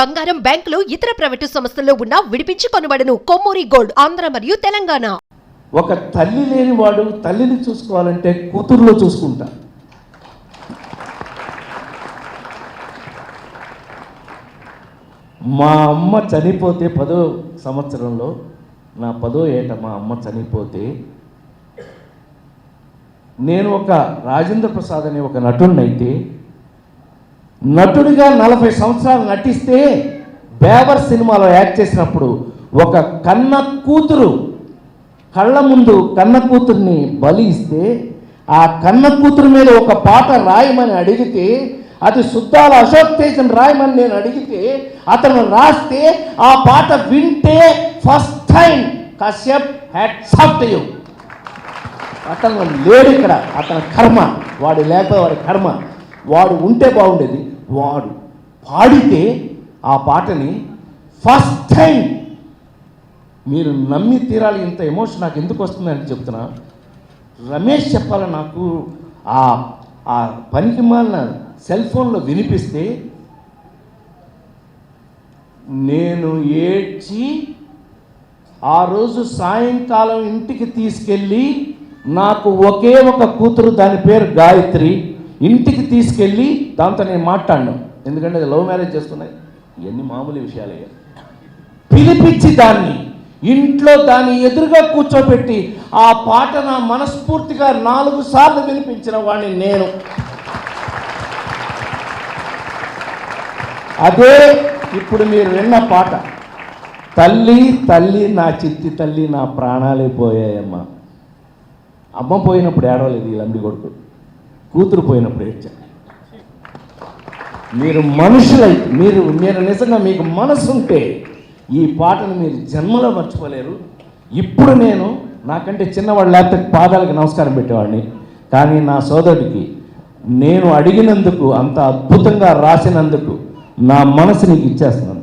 బంగారం బ్యాంకులు ఇతర ప్రైవేటు సంస్థల్లో ఉన్న విడిపించి కొనబడను. కొమ్మూరి గోల్డ్ ఆంధ్ర మరియు తెలంగాణ. ఒక తల్లి లేని వాడు తల్లిని చూసుకోవాలంటే కూతురులో చూసుకుంటా. మా అమ్మ చనిపోతే పదో సంవత్సరంలో నా పదో ఏట మా అమ్మ చనిపోతే నేను ఒక రాజేంద్ర ప్రసాద్ అనే ఒక నటుడినైతే నటుడిగా నలభై సంవత్సరాలు నటిస్తే బేవర్ సినిమాలో యాక్ట్ చేసినప్పుడు ఒక కన్న కూతురు కళ్ళ ముందు కన్న కూతుర్ని బలి ఇస్తే ఆ కన్న కూతురు మీద ఒక పాట రాయమని అడిగితే అది శుద్ధాల అశోక్ తేజన్ రాయమని నేను అడిగితే అతను రాస్తే ఆ పాట వింటే first time Kashyap accept you అతను లేడు ఇక్కడ. అతని కర్మ వాడు లేకపోతే వాడి కర్మ. వాడు ఉంటే బాగుండేది. వాడు పాడితే ఆ పాటని ఫస్ట్ టైం మీరు నమ్మి తీరాలి ఇంత ఎమోషన్ నాకు ఎందుకు వస్తుందని చెప్తున్నా. రమేష్ చెప్పాల నాకు? ఆ ఆ పనికి మాలిన సెల్ ఫోన్లో వినిపిస్తే నేను ఏడ్చి ఆ రోజు సాయంకాలం ఇంటికి తీసుకెళ్ళి నాకు ఒకే ఒక కూతురు దాని పేరు గాయత్రి. ఇంటికి తీసుకెళ్ళి దాంతో నేను మాట్లాడను. ఎందుకంటే అది లవ్ మ్యారేజ్ చేస్తున్నాయి. ఇవన్నీ మామూలు విషయాలయ్యా పిలిపించి దాన్ని ఇంట్లో దాన్ని ఎదురుగా కూర్చోబెట్టి ఆ పాట నా మనస్ఫూర్తిగా నాలుగు సార్లు వినిపించిన వాడిని నేను. అదే ఇప్పుడు మీరు విన్న పాట. తల్లి తల్లి నా చిత్తి తల్లి నా ప్రాణాలే పోయాయమ్మా. అమ్మ పోయినప్పుడు ఏడవలేదు ఈ లంబి కొడుకు కూతురు పోయినప్పుడు ఏడ్చా. మీరు మనుషులై మీరు మీరు నిజంగా మీకు మనసు ఉంటే ఈ పాటను మీరు జన్మలో మర్చిపోలేరు. ఇప్పుడు నేను నాకంటే చిన్నవాడు లేకపోతే పాదాలకు నమస్కారం పెట్టేవాడిని. కానీ నా సోదరుడికి నేను అడిగినందుకు అంత అద్భుతంగా రాసినందుకు నా మనసు నీకు ఇచ్చేస్తున్నాను.